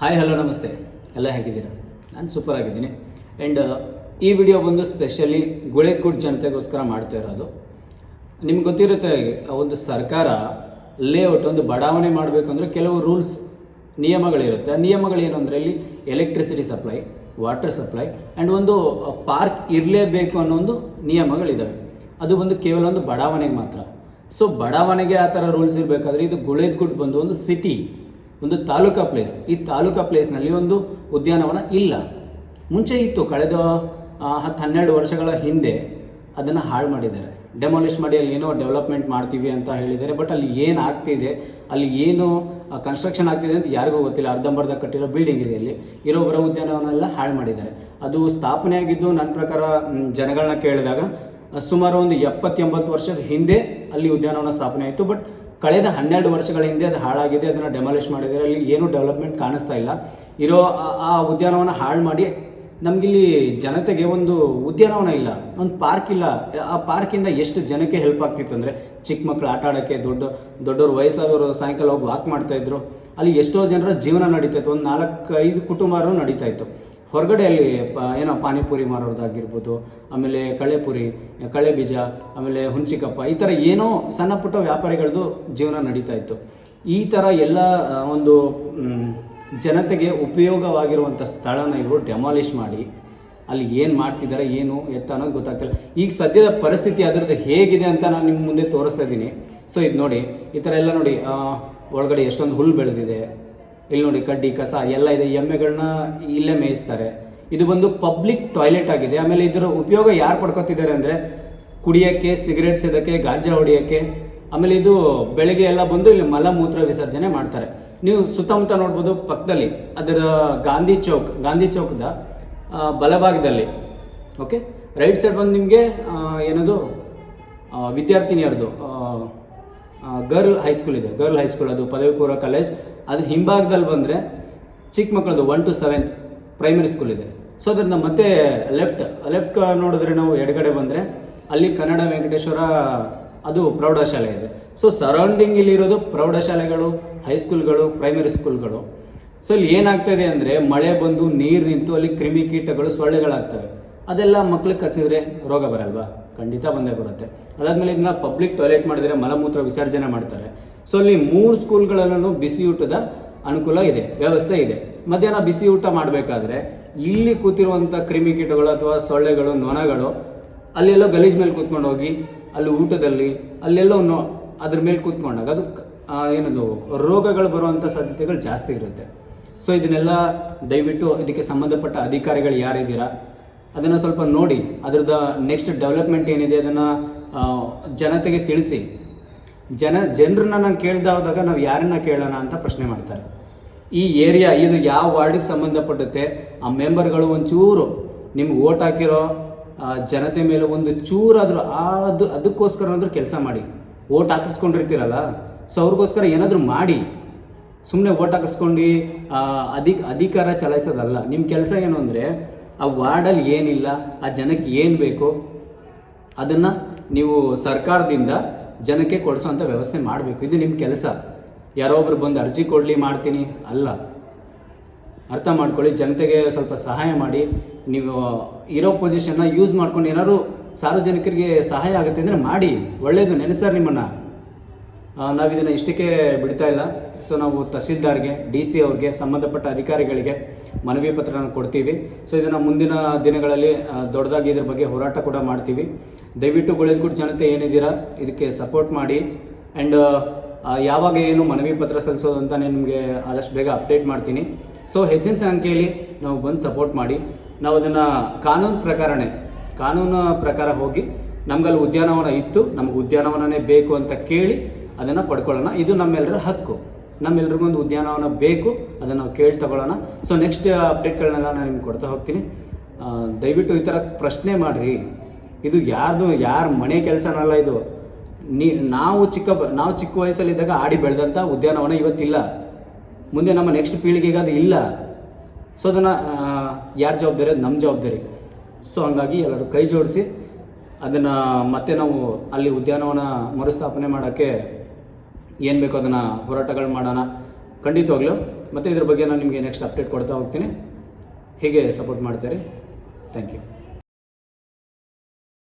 Hi hello ನಮಸ್ತೆ. ಎಲ್ಲ ಹೇಗಿದ್ದೀರಾ? ನಾನು ಸೂಪರ್ ಆಗಿದ್ದೀನಿ. ಆ್ಯಂಡ್ ಈ ವಿಡಿಯೋ ಬಂದು ಸ್ಪೆಷಲಿ ಗುಳೆಕೂಡ್ ಜನತೆಗೋಸ್ಕರ ಮಾಡ್ತಾ ಇರೋದು. ನಿಮ್ಗೆ ಗೊತ್ತಿರುತ್ತೆ ಒಂದು ಸರ್ಕಾರ ಲೇಔಟ್ ಒಂದು ಬಡಾವಣೆ ಮಾಡಬೇಕು ಅಂದರೆ ಕೆಲವು ರೂಲ್ಸ್ ನಿಯಮಗಳಿರುತ್ತೆ. ಆ ನಿಯಮಗಳೇನು ಅಂದರೆ ಇಲ್ಲಿ electricity supply water supply and ಒಂದು ಪಾರ್ಕ್ ಇರಲೇಬೇಕು ಅನ್ನೋ ಒಂದು ನಿಯಮಗಳಿದ್ದಾವೆ ಅದು ಬಂದು ಕೇವಲ ಒಂದು ಬಡಾವಣೆಗೆ ಮಾತ್ರ. ಸೊ ಬಡಾವಣೆಗೆ ಆ ಥರ ರೂಲ್ಸ್ ಇರಬೇಕಾದ್ರೆ ಇದು ಗುಳೇದ್ಗುಡ್ ಬಂದು ಒಂದು ಸಿಟಿ ಒಂದು ತಾಲೂಕಾ ಪ್ಲೇಸ್ ಈ ತಾಲೂಕಾ ಪ್ಲೇಸ್ನಲ್ಲಿ ಒಂದು ಉದ್ಯಾನವನ ಇಲ್ಲ. ಮುಂಚೆ ಇತ್ತು. ಕಳೆದ ಹತ್ತು ಹನ್ನೆರಡು ವರ್ಷಗಳ ಹಿಂದೆ ಅದನ್ನು ಹಾಳು ಮಾಡಿದ್ದಾರೆ. ಡೆಮಾಲಿಷ್ ಮಾಡಿ ಅಲ್ಲಿ ಏನೋ ಡೆವಲಪ್ಮೆಂಟ್ ಮಾಡ್ತೀವಿ ಅಂತ ಹೇಳಿದ್ದಾರೆ. ಬಟ್ ಅಲ್ಲಿ ಏನು ಆಗ್ತಿದೆ? ಅಲ್ಲಿ ಏನು ಕನ್ಸ್ಟ್ರಕ್ಷನ್ ಆಗ್ತಿದೆ ಅಂತ ಯಾರಿಗೂ ಗೊತ್ತಿಲ್ಲ. ಅರ್ಧಂಬರ್ಧ ಕಟ್ಟಿರೋ ಬಿಲ್ಡಿಂಗ್ ಇದೆ ಅಲ್ಲಿ. ಇರೋ ಬರೋ ಉದ್ಯಾನವನ ಎಲ್ಲ ಹಾಳು ಮಾಡಿದ್ದಾರೆ. ಅದು ಸ್ಥಾಪನೆ ಆಗಿದ್ದು ನನ್ನ ಪ್ರಕಾರ ಜನಗಳನ್ನ ಕೇಳಿದಾಗ, ಸುಮಾರು ಒಂದು ಎಪ್ಪತ್ತೆಂಬತ್ತು ವರ್ಷದ ಹಿಂದೆ ಅಲ್ಲಿ ಉದ್ಯಾನವನ ಸ್ಥಾಪನೆ ಆಯಿತು. ಬಟ್ ಕಳೆದ ಹನ್ನೆರಡು ವರ್ಷಗಳ ಹಿಂದೆ ಅದು ಹಾಳಾಗಿದೆ, ಅದನ್ನು ಡೆಮಾಲಿಷ್ ಮಾಡಿದ್ದಾರೆ ಅಲ್ಲಿ ಏನೂ ಡೆವಲಪ್ಮೆಂಟ್ ಕಾಣಿಸ್ತಾ ಇಲ್ಲ. ಇರೋ ಆ- ಆ ಉದ್ಯಾನವನ ಹಾಳು ಮಾಡಿ ನಮಗಿಲ್ಲಿ ಜನತೆಗೆ ಒಂದು ಉದ್ಯಾನವನ ಇಲ್ಲ, ಒಂದು ಪಾರ್ಕ್ ಇಲ್ಲ. ಆ ಪಾರ್ಕಿಂದ ಎಷ್ಟು ಜನಕ್ಕೆ ಹೆಲ್ಪ್ ಆಗ್ತಿತ್ತು ಅಂದರೆ ಚಿಕ್ಕ ಮಕ್ಕಳು ಆಟ ಆಡೋಕ್ಕೆ, ದೊಡ್ಡ, ದೊಡ್ಡವ್ರು ವಯಸ್ಸಾದವರು ಸಾಯಂಕಾಲ ಹೋಗಿ ವಾಕ್ ಮಾಡ್ತಾಯಿದ್ರು ಅಲ್ಲಿ ಎಷ್ಟೋ ಜನರ ಜೀವನ ನಡೀತಾ ಇತ್ತು, ಒಂದು ನಾಲ್ಕು ಐದು ಕುಟುಂಬರು ನಡೀತಾ ಇತ್ತು. ಹೊರಗಡೆ ಅಲ್ಲಿ ಪ, ಏನೋ ಪಾನಿಪುರಿ ಮಾರೋದಾಗಿರ್ಬೋದು, ಆಮೇಲೆ ಕಳೆಪುರಿ, ಕಳೆ ಬೀಜ, ಆಮೇಲೆ ಹುಂಚಿಕಪ್ಪ, ಈ ಥರ ಏನೋ ಸಣ್ಣ ಪುಟ್ಟ ವ್ಯಾಪಾರಿಗಳದ್ದು ಜೀವನ ನಡೀತಾ ಇತ್ತು. ಈ ಥರ ಎಲ್ಲ ಒಂದು ಜನತೆಗೆ ಉಪಯೋಗವಾಗಿರುವಂಥ ಸ್ಥಳನ ಇವರು ಡೆಮಾಲಿಷ್ ಮಾಡಿ, ಅಲ್ಲಿ ಏನು ಮಾಡ್ತಿದ್ದಾರೆ ಏನು ಎತ್ತ ಅನ್ನೋದು ಗೊತ್ತಾಗ್ತಿಲ್ಲ. ಈಗ ಸದ್ಯದ ಪರಿಸ್ಥಿತಿ ಅದರದ್ದು ಹೇಗಿದೆ ಅಂತ ನಾನು ನಿಮ್ಮ ಮುಂದೆ ತೋರಿಸ್ತಾ ಇದ್ದೀನಿ. ಸೊ ಇದು ನೋಡಿ, ಈ ಥರ ಎಲ್ಲ ನೋಡಿ ಒಳಗಡೆ ಎಷ್ಟೊಂದು ಹುಲ್ಲು ಬೆಳೆದಿದೆ. ಇಲ್ಲಿ ನೋಡಿ ಕಡ್ಡಿ, ಕಸ ಎಲ್ಲ ಇದೆ ಎಮ್ಮೆಗಳನ್ನ ಇಲ್ಲೇ ಮೇಯಿಸ್ತಾರೆ. ಇದು ಬಂದು ಪಬ್ಲಿಕ್ ಟಾಯ್ಲೆಟ್ ಆಗಿದೆ. ಆಮೇಲೆ ಇದರ ಉಪಯೋಗ ಯಾರು ಪಡ್ಕೊತಿದ್ದಾರೆ ಅಂದರೆ ಕುಡಿಯೋಕ್ಕೆ ಸಿಗರೇಟ್ಸ್ ಇದಕ್ಕೆ ಗಾಂಜಾ ಹೊಡಿಯೋಕ್ಕೆ ಆಮೇಲೆ ಇದು ಬೆಳಗ್ಗೆ ಎಲ್ಲ ಬಂದು ಇಲ್ಲಿ ಮಲಮೂತ್ರ ವಿಸರ್ಜನೆ ಮಾಡ್ತಾರೆ. ನೀವು ಸುತ್ತಮುತ್ತ ನೋಡ್ಬೋದು ಪಕ್ಕದಲ್ಲಿ, ಅದರ ಗಾಂಧಿ ಚೌಕ್, ಗಾಂಧಿ ಚೌಕದ ಬಲಭಾಗದಲ್ಲಿ, ಓಕೆ? ರೈಟ್ ಸೈಡ್ ಬಂದು ನಿಮಗೆ ಏನದು? ವಿದ್ಯಾರ್ಥಿನಿಯರದು ಗರ್ಲ್ ಹೈಸ್ಕೂಲ್ ಇದೆ. ಗರ್ಲ್ ಹೈಸ್ಕೂಲ್ ಅದು ಪದವಿ ಪೂರ್ವ ಕಾಲೇಜ್. ಅದ್ರ ಹಿಂಭಾಗದಲ್ಲಿ ಬಂದರೆ ಚಿಕ್ಕ ಮಕ್ಕಳದು one two seventh primary school ಇದೆ. ಸೊ ಅದರಿಂದ ಮತ್ತೆ ಲೆಫ್ಟ್ ಲೆಫ್ಟ್ ನೋಡಿದ್ರೆ ನಾವು ಎಡಗಡೆ ಬಂದರೆ ಅಲ್ಲಿ ಕನ್ನಡ ವೆಂಕಟೇಶ್ವರ ಅದು ಪ್ರೌಢಶಾಲೆ ಇದೆ. ಸೊ ಸರೌಂಡಿಂಗ್ ಇಲ್ಲಿರೋದು ಪ್ರೌಢಶಾಲೆಗಳು ಹೈಸ್ಕೂಲ್ಗಳು ಪ್ರೈಮರಿ ಸ್ಕೂಲ್ಗಳು ಸೊ ಇಲ್ಲಿ ಏನಾಗ್ತಾ ಇದೆ ಅಂದರೆ ಮಳೆ ಬಂದು ನೀರು ನಿಂತು ಅಲ್ಲಿ ಕ್ರಿಮಿಕೀಟಗಳು ಸೊಳ್ಳೆಗಳಾಗ್ತವೆ. ಅದೆಲ್ಲ ಮಕ್ಳಿಗೆ ಕಚ್ಚಿದ್ರೆ ರೋಗ ಬರಲ್ವಾ? ಖಂಡಿತ ಬಂದೇ ಬರುತ್ತೆ. ಅದಾದಮೇಲೆ ಇದನ್ನ ಪಬ್ಲಿಕ್ ಟಾಯ್ಲೆಟ್ ಮಾಡಿದ್ರೆ ಮಲಮೂತ್ರ ವಿಸರ್ಜನೆ ಮಾಡ್ತಾರೆ. ಸೊ ಅಲ್ಲಿ ಮೂರು ಸ್ಕೂಲ್ಗಳಲ್ಲೂ ಬಿಸಿ ಊಟದ ಅನುಕೂಲ ಇದೆ, ವ್ಯವಸ್ಥೆ ಇದೆ. ಮಧ್ಯಾಹ್ನ ಬಿಸಿ ಊಟ ಮಾಡಬೇಕಾದ್ರೆ ಇಲ್ಲಿ ಕೂತಿರುವಂಥ ಕ್ರಿಮಿಕೀಟಗಳು ಅಥವಾ ಸೊಳ್ಳೆಗಳು, ನೊಣಗಳು ಅಲ್ಲೆಲ್ಲೋ ಗಲೀಜ್ ಮೇಲೆ ಕೂತ್ಕೊಂಡು ಹೋಗಿ, ಅಲ್ಲಿ ಊಟದಲ್ಲಿ, ಅಲ್ಲೆಲ್ಲೋ ನೋ, ಅದ್ರ ಮೇಲೆ ಕೂತ್ಕೊಂಡಾಗ ಅದು ಏನದು, ರೋಗಗಳು ಬರುವಂಥ ಸಾಧ್ಯತೆಗಳು ಜಾಸ್ತಿ ಇರುತ್ತೆ. ಸೊ ಇದನ್ನೆಲ್ಲ ದಯವಿಟ್ಟು ಇದಕ್ಕೆ ಸಂಬಂಧಪಟ್ಟ ಅಧಿಕಾರಿಗಳು ಯಾರಿದ್ದೀರಾ, ಅದನ್ನು ಸ್ವಲ್ಪ ನೋಡಿ, ಅದ್ರದ್ದು ನೆಕ್ಸ್ಟ್ ಡೆವಲಪ್ಮೆಂಟ್ ಏನಿದೆ ಅದನ್ನು ಜನತೆಗೆ ತಿಳಿಸಿ. ಜನ ಜನರನ್ನ ನಾನು ಕೇಳ್ದಾದಾಗ ನಾವು ಯಾರನ್ನ ಕೇಳೋಣ ಅಂತ ಪ್ರಶ್ನೆ ಮಾಡ್ತಾರೆ. ಈ ಏರಿಯಾ, ಇದು ಯಾವ ವಾರ್ಡಿಗೆ ಸಂಬಂಧಪಟ್ಟುತ್ತೆ ಆ ಮೆಂಬರ್ಗಳು ಒಂಚೂರು ನಿಮ್ಗೆ ಓಟ್ ಹಾಕಿರೋ ಜನತೆ ಮೇಲೆ ಒಂದು ಚೂರಾದರೂ ಅದು ಅದಕ್ಕೋಸ್ಕರ ಆದರೂ ಕೆಲಸ ಮಾಡಿ. ಓಟ್ ಹಾಕಿಸ್ಕೊಂಡಿರ್ತೀರಲ್ಲ, ಸೊ ಅವ್ರಿಗೋಸ್ಕರ ಏನಾದರೂ ಮಾಡಿ. ಸುಮ್ಮನೆ ಓಟ್ ಹಾಕಿಸ್ಕೊಂಡು ಅಧಿಕ ಅಧಿಕಾರ ಚಲಾಯಿಸೋದಲ್ಲ. ನಿಮ್ಮ ಕೆಲಸ ಏನು ಅಂದರೆ, ಆ ವಾರ್ಡಲ್ಲಿ ಏನಿಲ್ಲ, ಆ ಜನಕ್ಕೆ ಏನು ಬೇಕು ಅದನ್ನು ನೀವು ಸರ್ಕಾರದಿಂದ ಜನಕ್ಕೆ ಕೊಡಿಸೋಂಥ ವ್ಯವಸ್ಥೆ ಮಾಡಬೇಕು. ಇದು ನಿಮ್ಮ ಕೆಲಸ. ಯಾರೋ ಒಬ್ರು ಬಂದು ಅರ್ಜಿ ಕೊಡಲಿ ಮಾಡ್ತೀನಿ ಅಲ್ಲ. ಅರ್ಥ ಮಾಡ್ಕೊಳ್ಳಿ, ಜನತೆಗೆ ಸ್ವಲ್ಪ ಸಹಾಯ ಮಾಡಿ. ನೀವು ಇರೋ ಪೊಸಿಷನ್ನ ಯೂಸ್ ಮಾಡ್ಕೊಂಡು ಏನಾದ್ರು ಸಾರ್ವಜನಿಕರಿಗೆ ಸಹಾಯ ಆಗುತ್ತೆ ಅಂದರೆ ಮಾಡಿ. ಒಳ್ಳೆಯದು ನೆನೆಸ್ತಾರೆ ನಿಮ್ಮನ್ನು. ನಾವು ಇದನ್ನು ಇಷ್ಟಕ್ಕೆ ಬಿಡ್ತಾ ಇಲ್ಲ. ಸೊ ನಾವು ತಹಸೀಲ್ದಾರ್ಗೆ ಡಿ ಸಿ ಅವ್ರಿಗೆ, ಸಂಬಂಧಪಟ್ಟ ಅಧಿಕಾರಿಗಳಿಗೆ ಮನವಿ ಪತ್ರನ ಕೊಡ್ತೀವಿ. ಸೊ ಇದನ್ನು ಮುಂದಿನ ದಿನಗಳಲ್ಲಿ ದೊಡ್ಡದಾಗಿ ಇದ್ರ ಬಗ್ಗೆ ಹೋರಾಟ ಕೂಡ ಮಾಡ್ತೀವಿ. ದಯವಿಟ್ಟು ಗುಳೇದ್ಗುಡ್ ಜನತೆ ಏನಿದ್ದೀರಾ, ಇದಕ್ಕೆ ಸಪೋರ್ಟ್ ಮಾಡಿ. ಆ್ಯಂಡ್ ಯಾವಾಗ ಏನು ಮನವಿ ಪತ್ರ ಸಲ್ಲಿಸೋದು ಅಂತ ನಿಮಗೆ ಆದಷ್ಟು ಬೇಗ ಅಪ್ಡೇಟ್ ಮಾಡ್ತೀನಿ. ಸೊ ಹೆಚ್ಚಿನ ಸಂಖ್ಯೆಯಲ್ಲಿ ನಾವು ಬಂದು ಸಪೋರ್ಟ್ ಮಾಡಿ. ನಾವು ಅದನ್ನು ಕಾನೂನು ಪ್ರಕಾರನೇ, ಕಾನೂನು ಪ್ರಕಾರ ಹೋಗಿ ನಮ್ಗಲ್ಲಿ ಉದ್ಯಾನವನ ಇತ್ತು, ನಮ್ಗೆ ಉದ್ಯಾನವನನೇ ಬೇಕು ಅಂತ ಕೇಳಿ ಅದನ್ನು ಪಡ್ಕೊಳ್ಳೋಣ. ಇದು ನಮ್ಮೆಲ್ಲರ ಹಕ್ಕು. ನಮ್ಮೆಲ್ರಿಗೊಂದು ಉದ್ಯಾನವನ ಬೇಕು, ಅದನ್ನು ನಾವು ಕೇಳಿ ತಗೊಳ್ಳೋಣ. ಸೊ ನೆಕ್ಸ್ಟ್ ಅಪ್ಡೇಟ್ಗಳನ್ನೆಲ್ಲ ನಾನು ನಿಮ್ಗೆ ಕೊಡ್ತಾ ಹೋಗ್ತೀನಿ. ದಯವಿಟ್ಟು ಈ ಥರ ಪ್ರಶ್ನೆ ಮಾಡಿರಿ. ಇದು ಯಾರ್ದು, ಯಾರ ಮನೆ ಕೆಲಸನಲ್ಲ ಇದು. ನೀ, ನಾವು ಚಿಕ್ಕ ನಾವು ಚಿಕ್ಕ ವಯಸ್ಸಲ್ಲಿದ್ದಾಗ ಆಡಿ ಬೆಳೆದಂಥ ಉದ್ಯಾನವನ ಇವತ್ತಿಲ್ಲ. ಮುಂದೆ ನಮ್ಮ ನೆಕ್ಸ್ಟ್ ಪೀಳಿಗೆಗೆ ಅದು ಇಲ್ಲ. ಸೊ ಅದನ್ನು ಯಾರ ಜವಾಬ್ದಾರಿ ನಮ್ಮ ಜವಾಬ್ದಾರಿ. ಸೊ ಹಂಗಾಗಿ ಎಲ್ಲರೂ ಕೈ ಜೋಡಿಸಿ, ಅದನ್ನು ಮತ್ತೆ ನಾವು ಅಲ್ಲಿ ಉದ್ಯಾನವನ ಮರುಸ್ಥಾಪನೆ ಮಾಡೋಕ್ಕೆ ಏನು ಬೇಕೋ ಅದನ್ನು ಹೋರಾಟಗಳು ಮಾಡೋಣ ಖಂಡಿತವಾಗ್ಲೂ. ಮತ್ತು ಇದ್ರ ಬಗ್ಗೆ ನಾನು ನಿಮಗೆ ನೆಕ್ಸ್ಟ್ ಅಪ್ಡೇಟ್ ಕೊಡ್ತಾ ಹೋಗ್ತೀನಿ. ಹೀಗೆ ಸಪೋರ್ಟ್ ಮಾಡ್ತೀರಿ. Thank you